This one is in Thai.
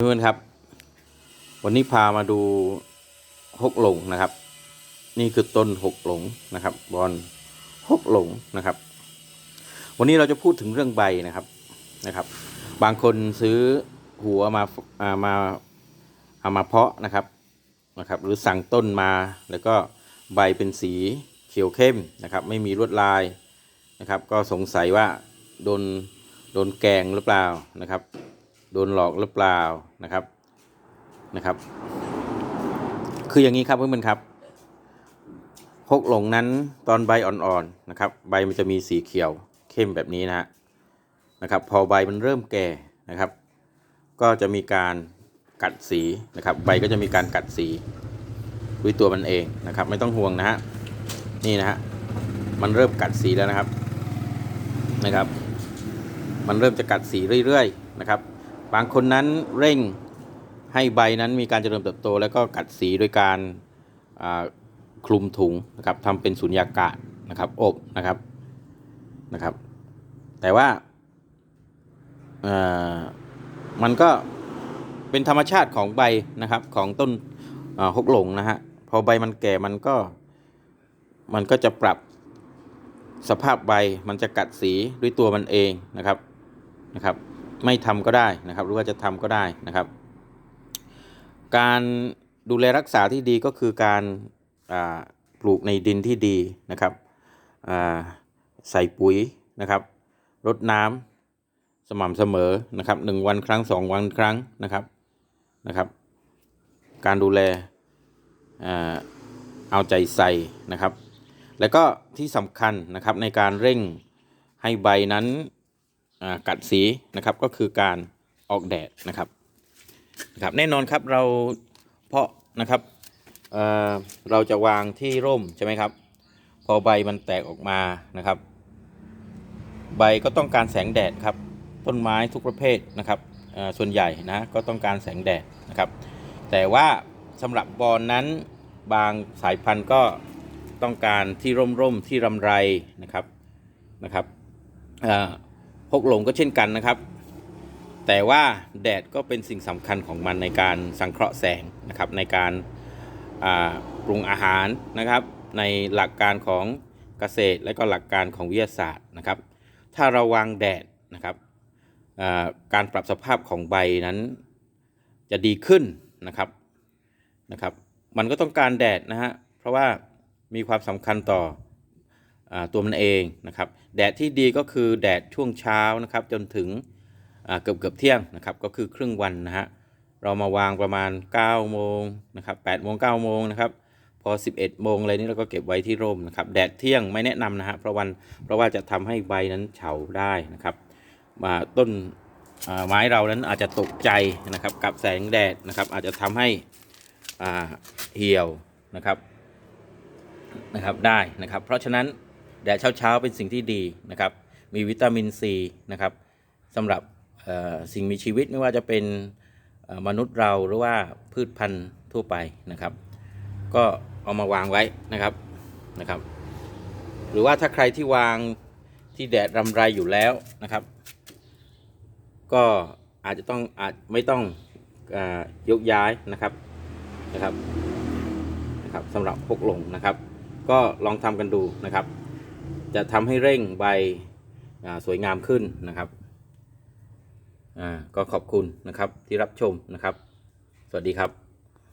เพื่อนครับ วันนี้พามาดูหกหลงนะครับ นี่คือต้นหกหลงนะครับ บอลหกหลงนะครับ วันนี้เราจะพูดถึงเรื่องใบนะครับนะครับ บางคนซื้อหัวมาอ่ามาเอามาเพาะนะครับนะครับ หรือสั่งต้นมาแล้วก็ใบเป็นสีเขียวเข้มนะครับ ไม่มีลวดลายนะครับ ก็สงสัยว่าโดนโดนแกงหรือเปล่านะครับ โดนหลอกหรือเปล่านะครับนะครับ คืออย่างนี้ครับเพื่อนๆครับฮกหลงนั้นตอนใบอ่อนๆนะครับ ใบมันจะมีสีเขียวเข้มแบบนี้นะฮะนะครับ พอใบมันเริ่มแก่นะครับ ก็จะมีการกัดสีนะครับ ใบก็จะมีการกัดสีด้วยตัวมันเองนะครับ ไม่ต้องห่วงนะฮะนี่นะฮะมันเริ่มกัดสีแล้วนะครับนะครับ มันเริ่มจะกัดสีเรื่อยๆนะครับ บางคนนั้นเร่งให้ใบนั้นมีการเจริญเติบโต แล้วก็กัดสีโดยการคลุมถุงนะครับทำเป็นสุญญากาศนะครับอบนะครับนะครับ แต่ว่ามันก็เป็นธรรมชาติของใบนะครับของต้นฮกหลงนะฮะพอใบมันแก่มันก็มันก็จะปรับสภาพใบมันจะกัดสีด้วยตัวมันเองนะครับนะครับ ไม่ทำก็ได้นะครับ หรือว่าจะทำก็ได้นะครับ การดูแลรักษาที่ดีก็คือการปลูกในดินที่ดีนะครับใส่ปุ๋ยนะครับรดน้ำสม่ำเสมอนะครับหนึ่งวันครั้งสองวันครั้งนะครับนะครับ การดูแลเอาใจใส่นะครับ แล้วก็ที่สำคัญนะครับในการเร่งให้ใบนั้น กัดสีนะครับก็คือการออกแดดนะครับนะครับแน่นอนครับเราเพาะนะครับเเราจะวางที่ร่มใช่ไหมครับ พอใบมันแตกออกมานะครับ ใบก็ต้องการแสงแดดครับต้นไม้ทุกประเภทนะครับส่วนใหญ่นะก็ต้องการแสงแดดนะครับ แต่ว่าสำหรับบอลนั้นบางสายพันธุ์ก็ต้องการที่ร่มๆที่รำไรนะครับนะครับ พกหลงก็เช่นกันนะครับ แต่ว่าแดดก็เป็นสิ่งสำคัญของมันในการสังเคราะห์แสงนะครับในการปรุงอาหารนะครับ ในหลักการของเกษตรและก็หลักการของวิทยาศาสตร์นะครับ ถ้าเราวางแดดนะครับการปรับสภาพของใบนั้นจะดีขึ้นนะครับนะครับ มันก็ต้องการแดดนะฮะเพราะว่ามีความสำคัญต่อ ตัวมันเองนะครับแดดที่ดีก็คือแดดช่วงเช้านะครับจนถึงเกือบเกือบเที่ยงนะครับก็คือครึ่งวันนะฮะเรามาวางประมาณ9โมงนะครับ8โมง9โมงนะครับพอ 11 โมงอะไรนี้เราก็เก็บไว้ที่ร่มนะครับแดดเที่ยงไม่แนะนำนะฮะเพราะวันเพราะว่าจะทำให้ใบนั้นเฉาได้นะครับมาต้นไม้เรานั้นอาจจะตกใจนะครับกับแสงแดดนะครับอาจจะทำให้เหี่ยวนะครับนะครับได้นะครับ เพราะฉะนั้น แดดเช้าๆเป็นสิ่งที่ดีนะครับ มีวิตามินซีนะครับสำหรับสิ่งมีชีวิตไม่ว่าจะเป็นมนุษย์เราหรือว่าพืชพันธุ์ทั่วไปนะครับ ก็เอามาวางไว้นะครับนะครับ หรือว่าถ้าใครที่วางที่แดดรำไรอยู่แล้วนะครับ ก็อาจจะต้องอาจไม่ต้องอยกย้ายนะครับนะครับนะครับสำหรับพกลงนะครับ ก็ลองทำกันดูนะครับ จะทำให้เร่งใบสวยงามขึ้นนะครับอ่าก็ขอบคุณนะครับที่รับชมนะครับ สวัสดีครับ